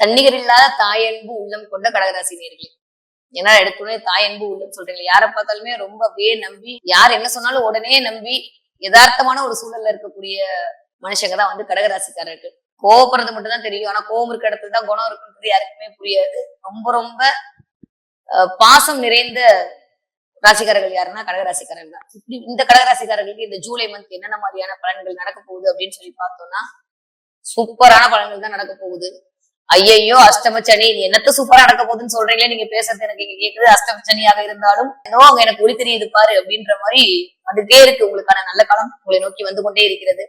தன்னிகர் இல்லாத தாயன்பு உள்ளம் கொண்ட கடகராசி நேர்களே. ஏன்னா எடுத்துடனே தாயன்பு உள்ளம் சொல்றீங்க. யாரை பார்த்தாலுமே ரொம்ப அப்படியே நம்பி யார் என்ன சொன்னாலும் உடனே நம்பி யதார்த்தமான ஒரு சூழல்ல இருக்கக்கூடிய மனுஷங்க தான் வந்து கடகராசிக்காரர்கள். கோவப்படுறது மட்டும் தான் தெரியும். ஆனா கோவம் இருக்க இடத்துல தான் குணம் இருக்குன்றது யாருக்குமே புரியாது. ரொம்ப ரொம்ப பாசம் நிறைந்த ராசிக்காரர்கள் யாருன்னா கடகராசிக்காரர்கள் தான். இப்படி இந்த கடகராசிக்காரர்களுக்கு இந்த ஜூலை மந்த் என்னென்ன மாதிரியான பலன்கள் நடக்க போகுது அப்படின்னு சொல்லி பார்த்தோம்னா சூப்பரான பலன்கள் தான் நடக்க போகுது. ஐயையோ அஷ்டம சனி நீ என்னத்த சூப்பரா நடக்க போகுதுன்னு சொல்றீங்களே நீங்க பேசுறது எனக்கு இங்க கேக்குது அஷ்டம சனியாக இருந்தாலும். என்னோ அவங்க எனக்கு ஒளி தெரியுது பாரு அப்படின்ற மாதிரி வந்துட்டே இருக்கு. உங்களுக்கான நல்ல காலம் உங்களை நோக்கி வந்து கொண்டே இருக்கிறது.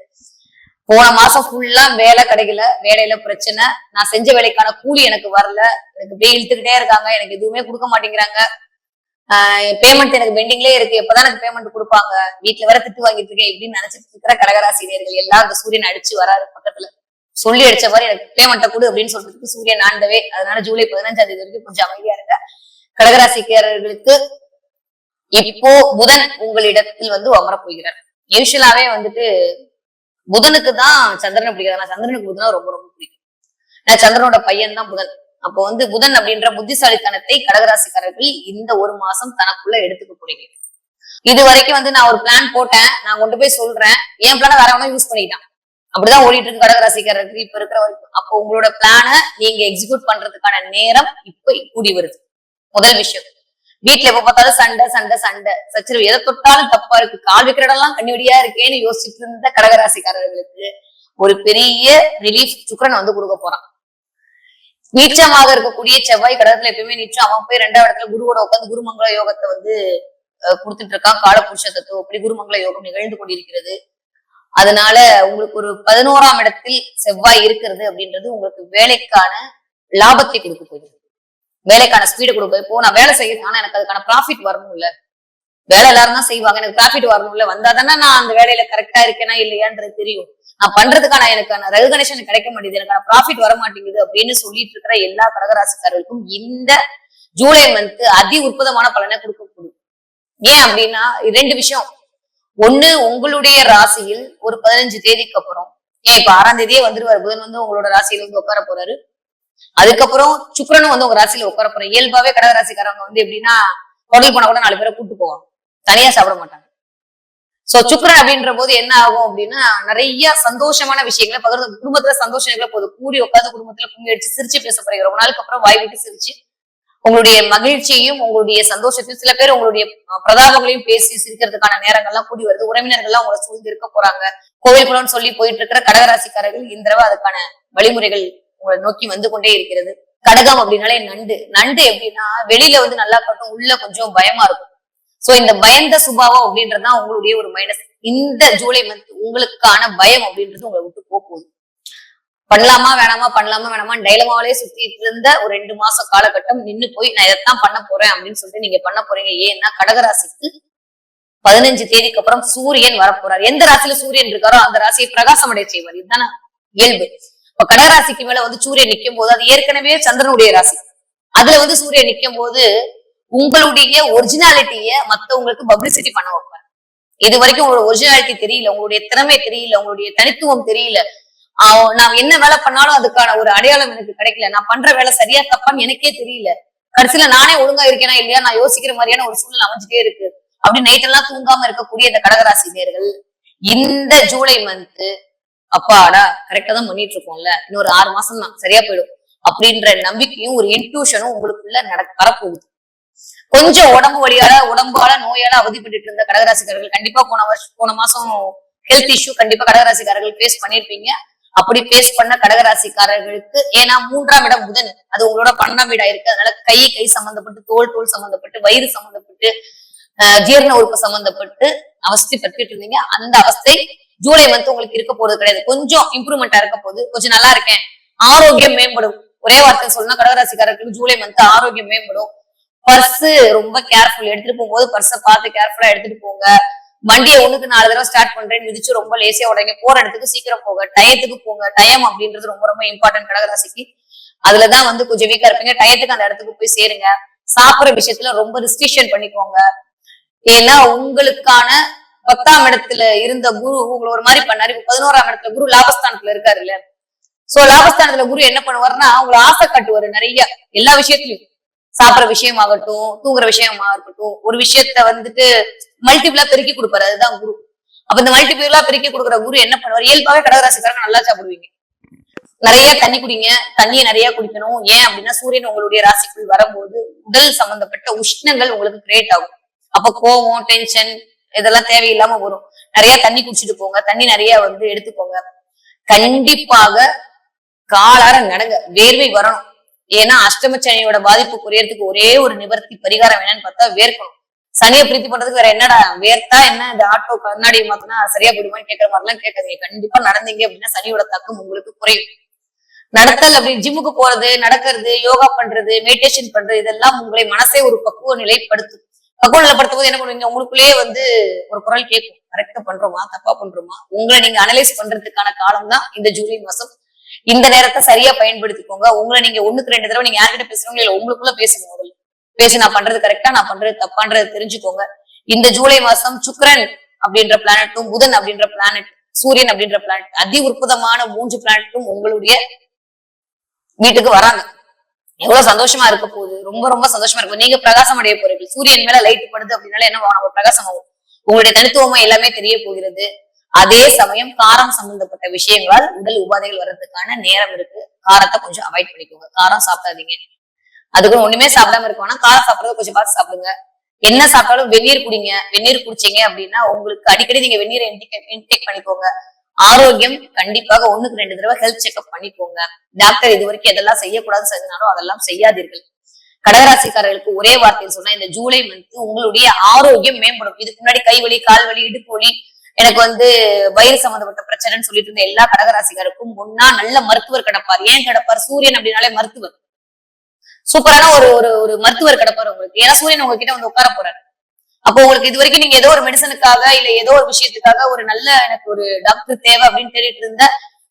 போன மாசம் ஃபுல்லா வேலை கிடைக்கல வேலையில பிரச்சனை. நான் செஞ்ச வேலைக்கான கூலி எனக்கு வரல. எனக்கு இப்படியே இழுத்துக்கிட்டே இருக்காங்க. எனக்கு எதுவுமே கொடுக்க மாட்டேங்கிறாங்க. பேமெண்ட் எனக்கு பெண்டிங்லயே இருக்கு. எப்பதான் எனக்கு பேமெண்ட் கொடுப்பாங்க? வீட்டுல வேற திட்டு வாங்கிட்டு இருக்கேன். இப்படின்னு நினைச்சிட்டு இருக்கிற கடகராசினியர்கள் எல்லாம் அந்த சூரியன் அடிச்சு வராரு பக்கத்துல. சொல்லி அடிச்ச மாதிரி எனக்கு பேமெண்ட்டை கொடு அப்படின்னு சொல்றதுக்கு சூரியன் ஆண்டவே. அதனால ஜூலை பதினஞ்சாம் தேதி வரைக்கும் கொஞ்சம் அமைதியா இருங்க. கடகராசிக்காரர்களுக்கு இப்போ புதன் உங்களிடத்தில் வந்து அமரப் போகிறார். யூஸ்வலாவே வந்துட்டு புதனுக்கு தான் சந்திரனை பிடிக்காது நான் சந்திரனுக்கு புதனா ரொம்ப ரொம்ப பிடிக்கும். நான் சந்திரனோட பையன் தான் புதன். அப்போ வந்து புதன் அப்படின்ற புத்திசாலித்தனத்தை கடகராசிக்காரர்கள் இந்த ஒரு மாசம் தனக்குள்ள எடுத்துக்க போறீங்க. இது வரைக்கும் வந்து நான் ஒரு பிளான் போட்டேன். நான் கொண்டு போய் சொல்றேன். என் பிளான வேறவனா யூஸ் பண்ணிட்டான். அப்படிதான் ஓடிட்டு இருக்கு கடகராசிக்காரருக்கு இப்ப இருக்கிற வரைக்கும். அப்போ உங்களோட பிளான நீங்க எக்ஸிக்யூட் பண்றதுக்கான நேரம் இப்ப கூடி வருது. முதல் விஷயம். வீட்டுல எப்ப பார்த்தாலும் சண்டை சண்டை சண்டை. சச்சரவு. எதை தொட்டாலும் தப்பா இருக்கு. கால் வைக்கிற இடம்லாம் கண்ணிவடியா இருக்கேன்னு யோசிச்சுட்டு இருந்த கடகராசிக்காரர்களுக்கு ஒரு பெரிய ரிலீஃப் சுக்கரன் வந்து கொடுக்க போறான். நீச்சமாக இருக்கக்கூடிய செவ்வாய் கடகத்துல எப்பயுமே நீச்சம். அவன் போய் ரெண்டாவது இடத்துல குருவோட உட்காந்து குருமங்கள யோகத்தை வந்து கொடுத்துட்டு இருக்கான். காலபுருஷ தத்துவம். அப்படி குருமங்கள யோகம் நிகழ்ந்து கொண்டிருக்கிறது. அதனால உங்களுக்கு ஒரு பதினோராம் இடத்தில் செவ்வாய் இருக்கிறது அப்படின்றது உங்களுக்கு வேலைக்கான லாபத்தை கொடுக்க போகுது. வேலைக்கான ஸ்பீடு கொடுக்க இப்போ நான் வேலை செய்யறேன். ஆனா எனக்கு அதுக்கான ப்ராஃபிட் வரணும்ல. வேலை எல்லாரும் தான் செய்வாங்க. எனக்கு ப்ராஃபிட் வரணும்ல. வந்தா தானே நான் அந்த வேலையில கரெக்டா இருக்கேனா இல்லையான்றது தெரியும். நான் பண்றதுக்கான எனக்கான ரெகனேஷன் கிடைக்க மாட்டேங்குது. எனக்கான ப்ராஃபிட் வர மாட்டேங்குது அப்படின்னு சொல்லிட்டு இருக்கிற எல்லா கடகராசிக்காரர்களுக்கும் இந்த ஜூலை மந்த் அதி உற்பதமான பலனை கொடுக்க போகுது. ஏன் அப்படின்னா ரெண்டு விஷயம். ஒண்ணு உங்களுடைய ராசியில் ஒரு பதினஞ்சு தேதிக்கு அப்புறம். ஏன் இப்ப ஆறாம் தேதியே வந்துருவாரு. புதன் வந்து உங்களோட ராசியில வந்து உட்கார போறாரு. அதுக்கப்புறம் சுக்கரனும் வந்து உங்க ராசியில உட்கார போறாரு. இயல்பாவே கடக ராசிக்காரங்க வந்து எப்படின்னா ஹோட்டல் போனா கூட நாலு பேரை கூட்டு போவாங்க. தனியா சாப்பிட மாட்டாங்க. சோ சுக்கரன் அப்படின்ற போது என்ன ஆகும் அப்படின்னா நிறைய சந்தோஷமான விஷயங்களை பகிர்ந்து குடும்பத்துல சந்தோஷங்களை போது கூடி உட்காந்து குடும்பத்துல கும்மி அடிச்சு சிரிச்சு பேச போறீங்க. ரொம்ப நாளுக்கு அப்புறம் வாய் விட்டு சிரிச்சு உங்களுடைய மகிழ்ச்சியையும் உங்களுடைய சந்தோஷத்தையும் சில பேர் உங்களுடைய பிரதாபங்களையும் பேசி சிரிக்கிறதுக்கான நேரங்கள்லாம் கூடி வருது. உறவினர்கள்லாம் உங்களை சூழ்ந்து இருக்க போறாங்க. கோவில் குளம்னு சொல்லி போயிட்டு இருக்கிற கடகராசிக்காரர்கள் இந்த தடவை அதுக்கான வழிமுறைகள் உங்களை நோக்கி வந்து கொண்டே இருக்கிறது. கடகம் அப்படின்னாலே நண்டு. நண்டு எப்படின்னா வெளியில வந்து நல்லா காட்டும் உள்ள கொஞ்சம் பயமா இருக்கும். சோ இந்த பயந்த சுபாவம் அப்படின்றதுதான் உங்களுடைய ஒரு மைனஸ் இந்த ஜூலை மந்த் உங்களுக்கான பயம் அப்படின்றது உங்களை விட்டு போகும் போகுது. பண்ணலாமா வேணாமா பண்ணலாமா வேணாமா டைலமாவிலே சுத்திட்டு இருந்த ஒரு ரெண்டு மாச காலகட்டம் நின்னு போய் நான் இதைத்தான் பண்ண போறேன் அப்படின்னு சொல்லிட்டு நீங்க பண்ண போறீங்க. ஏன்னா கடகராசிக்கு பதினஞ்சு தேதிக்கு அப்புறம் சூரியன் வரப்போறாரு. எந்த ராசியில சூரியன் இருக்காரோ அந்த ராசியை பிரகாசம் அடைய செய்வார். இதுதானே? இயல்பு. இப்ப கடகராசிக்கு மேல வந்து சூரியன் நிக்கும் போது அது ஏற்கனவே சந்திரனுடைய ராசி. அதுல வந்து சூரியன் நிக்கும் போது உங்களுடைய ஒரிஜினாலிட்டிய மத்தவங்களுக்கு பப்ளிசிட்டி பண்ண வைப்பார். இது வரைக்கும் உங்களோட ஒரிஜினாலிட்டி தெரியல உங்களுடைய திறமை தெரியல உங்களுடைய தனித்துவம் தெரியல. நான் என்ன வேலை பண்ணாலும் அதுக்கான ஒரு அடையாளம் எனக்கு கிடைக்கல. நான் பண்ற வேலை சரியா தப்பான்னு எனக்கே தெரியல. கடைசியில நானே ஒழுங்கா இருக்கேனா இல்லையா? நான் யோசிக்கிற மாதிரியான ஒரு சூழ்நிலை அமைஞ்சிட்டே இருக்கு. அப்படி நைட் எல்லாம் தூங்காம இருக்கக்கூடிய இந்த கடகராசி நேர்கள் இந்த ஜூலை மந்த் அப்பாடா கரெக்டா தான் பண்ணிட்டு இருக்கோம்ல. இன்னொரு ஆறு மாசம் தான் சரியா போயிடும். அப்படின்ற நம்பிக்கையும் ஒரு இன்ட்யூஷனும் உங்களுக்குள்ள நட வரப்போகுது. கொஞ்சம் உடம்பு வழியால உடம்பால நோயால அவதிப்பட்டு இருந்த கடகராசிக்காரர்கள் கண்டிப்பா போன வருஷம் போன மாசம் ஹெல்த் இஷ்யூ கண்டிப்பா கடகராசிக்காரர்கள் ஃபேஸ் பண்ணிருப்பீங்க. அப்படி பேஸ் பண்ண கடகராசிக்காரர்களுக்கு ஏன்னா மூன்றாம் இடம் புதன். அது உங்களோட பன்னெண்டாம் வீடா இருக்கு. அதனால கை கை சம்பந்தப்பட்டு தோல் தோல் சம்பந்தப்பட்டு வயிறு சம்பந்தப்பட்டு ஆஹ் ஜீரண உறுப்பு சம்பந்தப்பட்டு அவஸ்தை பெற்றுட்டு இருந்தீங்க. அந்த அவஸ்தை ஜூலை மந்த் உங்களுக்கு இருக்க போறது கிடையாது. கொஞ்சம் இம்ப்ரூவ்மெண்டா இருக்க போகுது. கொஞ்சம் நல்லா இருக்கேன். ஆரோக்கியம் மேம்படும். ஒரே வார்த்தை சொல்லணும் கடகராசிக்காரர்களுக்கு ஜூலை மந்த் ஆரோக்கியம் மேம்படும். பர்ஸ் ரொம்ப கேர்ஃபுல் எடுத்துட்டு போகும்போது பர்ஸை பார்த்து கேர்ஃபுல்லா எடுத்துட்டு போங்க. வண்டியை ஒண்ணுக்கு நாலு தடவை ஸ்டார்ட் பண்றேன்னு மிதிச்சு ரொம்ப லேசியா உடனே போற இடத்துக்கு சீக்கிரம் போங்க. டயத்துக்கு போங்க. டயம் அப்படின்றது ரொம்ப ரொம்ப இம்பார்ட்டன்ட் கடகராசிக்கு அதுலதான் வந்து கொஞ்சம் வீக்கா இருப்பீங்க. டயத்துக்கு அந்த இடத்துக்கு போய் சேருங்க. சாப்பிடுற விஷயத்துல ரொம்ப ரிஸ்ட்ரிக்ஷன் பண்ணிக்கோங்க. ஏன்னா உங்களுக்கான பத்தாம் இடத்துல இருந்த குரு உங்களை ஒரு மாதிரி பண்ணாரு. இப்ப பதினோராம் இடத்துல குரு லாபஸ்தானத்துல இருக்காரு இல்ல? சோ லாபஸ்தானத்துல குரு என்ன பண்ணுவாருன்னா உங்களை ஆசை காட்டுவாரு நிறைய. எல்லா விஷயத்திலயும் சாப்பிடுற விஷயமாகட்டும் தூங்குற விஷயமா இருக்கட்டும். ஒரு விஷயத்த வந்துட்டு மல்டிபிளா பெருக்கி கொடுப்பாரு. அதுதான் குரு. அப்ப இந்த மல்டிபிளா பெருக்கி கொடுக்குற குரு என்ன பண்ணுவார்? இயல்பாவே கடகராசிக்காரங்க நல்லா சாப்பிடுவீங்க. நிறைய தண்ணி குடிங்க. தண்ணியை நிறைய குடிக்கணும். ஏன் அப்படின்னா சூரியன் உங்களுடைய ராசிக்குள் வரும்போது உடல் சம்பந்தப்பட்ட உஷ்ணங்கள் உங்களுக்கு கிரியேட் ஆகும். அப்ப கோவம் டென்ஷன் இதெல்லாம் தேவையில்லாம வரும். நிறைய தண்ணி குடிச்சிட்டு போங்க. தண்ணி நிறைய வந்து எடுத்துக்கோங்க. கண்டிப்பாக காலார நடங்க. வேர்வை வரணும். ஏன்னா அஷ்டமச்சனியோட பாதிப்பு குறையறதுக்கு ஒரே ஒரு நிவர்த்தி பரிகாரம் என்னன்னு பார்த்தா வேர்க்கணும். சனியை பிரீத்தி பண்றதுக்கு வேற என்னடா? வேர்த்தா என்ன? இந்த ஆட்டோ கண்ணாடி மாத்தினா சரியா போயிடுமான்னு கேட்கற மாதிரி எல்லாம் கேட்காதீங்க. கண்டிப்பா நடந்தீங்க அப்படின்னா சனியோட தாக்கம் உங்களுக்கு குறையும். நடத்தல் அப்படி ஜிம்முக்கு போறது நடக்கிறது யோகா பண்றது மெடிடேஷன் பண்றது இதெல்லாம் உங்களை மனசே ஒரு பக்குவ நிலைப்படுத்தும். பக்குவ நிலைப்படுத்தும் போது என்ன பண்ணுவீங்க? உங்களுக்குள்ளேயே வந்து ஒரு குரல் கேட்கும். கரெக்டா பண்றோமா? தப்பா பண்றோமா? உங்களை நீங்க அனலைஸ் பண்றதுக்கான காலம் தான் இந்த ஜூலை மாசம். இந்த நேரத்தை சரியா பயன்படுத்திக்கோங்க. உங்களை நீங்க ஒண்ணுக்கு ரெண்டு தடவை நீங்க யார்கிட்ட பேசுறவங்க இல்ல உங்களுக்குள்ள பேசுங்க முதல்ல. பேசி நான் பண்றது கரெக்டா நான் பண்றது தப்பான்றது தெரிஞ்சுக்கோங்க. இந்த ஜூலை மாசம் சுக்ரன் அப்படின்ற பிளானட்டும் புதன் அப்படின்ற பிளானட் சூரியன் அப்படின்ற பிளானட் அதி உற்பதமான மூன்று பிளானட்டும் உங்களுடைய வீட்டுக்கு வராங்க. எவ்வளவு சந்தோஷமா இருக்க போகுது. ரொம்ப ரொம்ப சந்தோஷமா இருக்கும் நீங்க பிரகாசம் அடைய போறீங்க. சூரியன் மேல லைட் படுது அப்படின்னால என்ன நம்ம பிரகாசம் ஆகும் உங்களுடைய தனித்துவமா எல்லாமே தெரிய போகிறது. அதே சமயம் காரம் சம்பந்தப்பட்ட விஷயங்களால் உடல் உபாதைகள் வர்றதுக்கான நேரம் இருக்கு. காரத்தை கொஞ்சம் அவாய்ட் பண்ணிக்கோங்க. காரம் சாப்பிடாதீங்க. அதுக்கு ஒண்ணுமே சாப்பிடாம இருக்கும் ஆனா காரம் சாப்பிடறத கொஞ்சம் பார்த்து சாப்பிடுங்க. என்ன சாப்பிட்டாலும் வெந்நீர் குடிங்க. வெந்நீர் குடிச்சீங்க அப்படின்னா உங்களுக்கு அடிக்கடி நீங்க வெந்நீரை இன்டேக் பண்ணிக்கோங்க. ஆரோக்கியம் கண்டிப்பாக ஒண்ணுக்கு ரெண்டு தடவை ஹெல்த் செக்அப் பண்ணிக்கோங்க. டாக்டர் இது வரைக்கும் எதெல்லாம் செய்யக்கூடாதுன்னு சொன்னாலும் அதெல்லாம் செய்யாதீர்கள். கடகராசிக்காரர்களுக்கு ஒரே வார்த்தையில் சொன்னா இந்த ஜூலை மந்த் உங்களுடைய ஆரோக்கியம் மேம்படும். இதுக்கு முன்னாடி கை வலி கால் வலி இடுப்பு வலி எனக்கு வந்து வயிறு சம்பந்தப்பட்ட பிரச்சனைன்னு சொல்லிட்டு இருந்த எல்லா கடகராசிக்காருக்கும் முன்னா நல்ல மருத்துவர் கிடப்பார். ஏன் கிடப்பார்? சூரியன் அப்படின்னாலே மருத்துவர். சூப்பரான ஒரு ஒரு ஒரு மருத்துவர் கிடப்பாரு உங்களுக்கு. ஏன்னா சூரியன் உங்ககிட்ட வந்து உட்கார போறாரு. அப்போ உங்களுக்கு இது வரைக்கும் நீங்க ஏதோ ஒரு மெடிசனுக்காக இல்ல ஏதோ ஒரு விஷயத்துக்காக ஒரு நல்ல எனக்கு ஒரு டாக்டர் தேவை அப்படின்னு தேடிட்டு இருந்த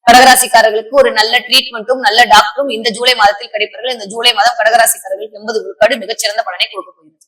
கடகராசிக்காரர்களுக்கு ஒரு நல்ல ட்ரீட்மெண்ட்டும் நல்ல டாக்டரும் இந்த ஜூலை மாதத்தில் கிடைப்பார்கள் இந்த ஜூலை மாதம் கடகராசிக்காரர்களுக்கு எண்பது விழுக்காடு மிகச்சிறந்த பலனை கொடுக்க போகிறது.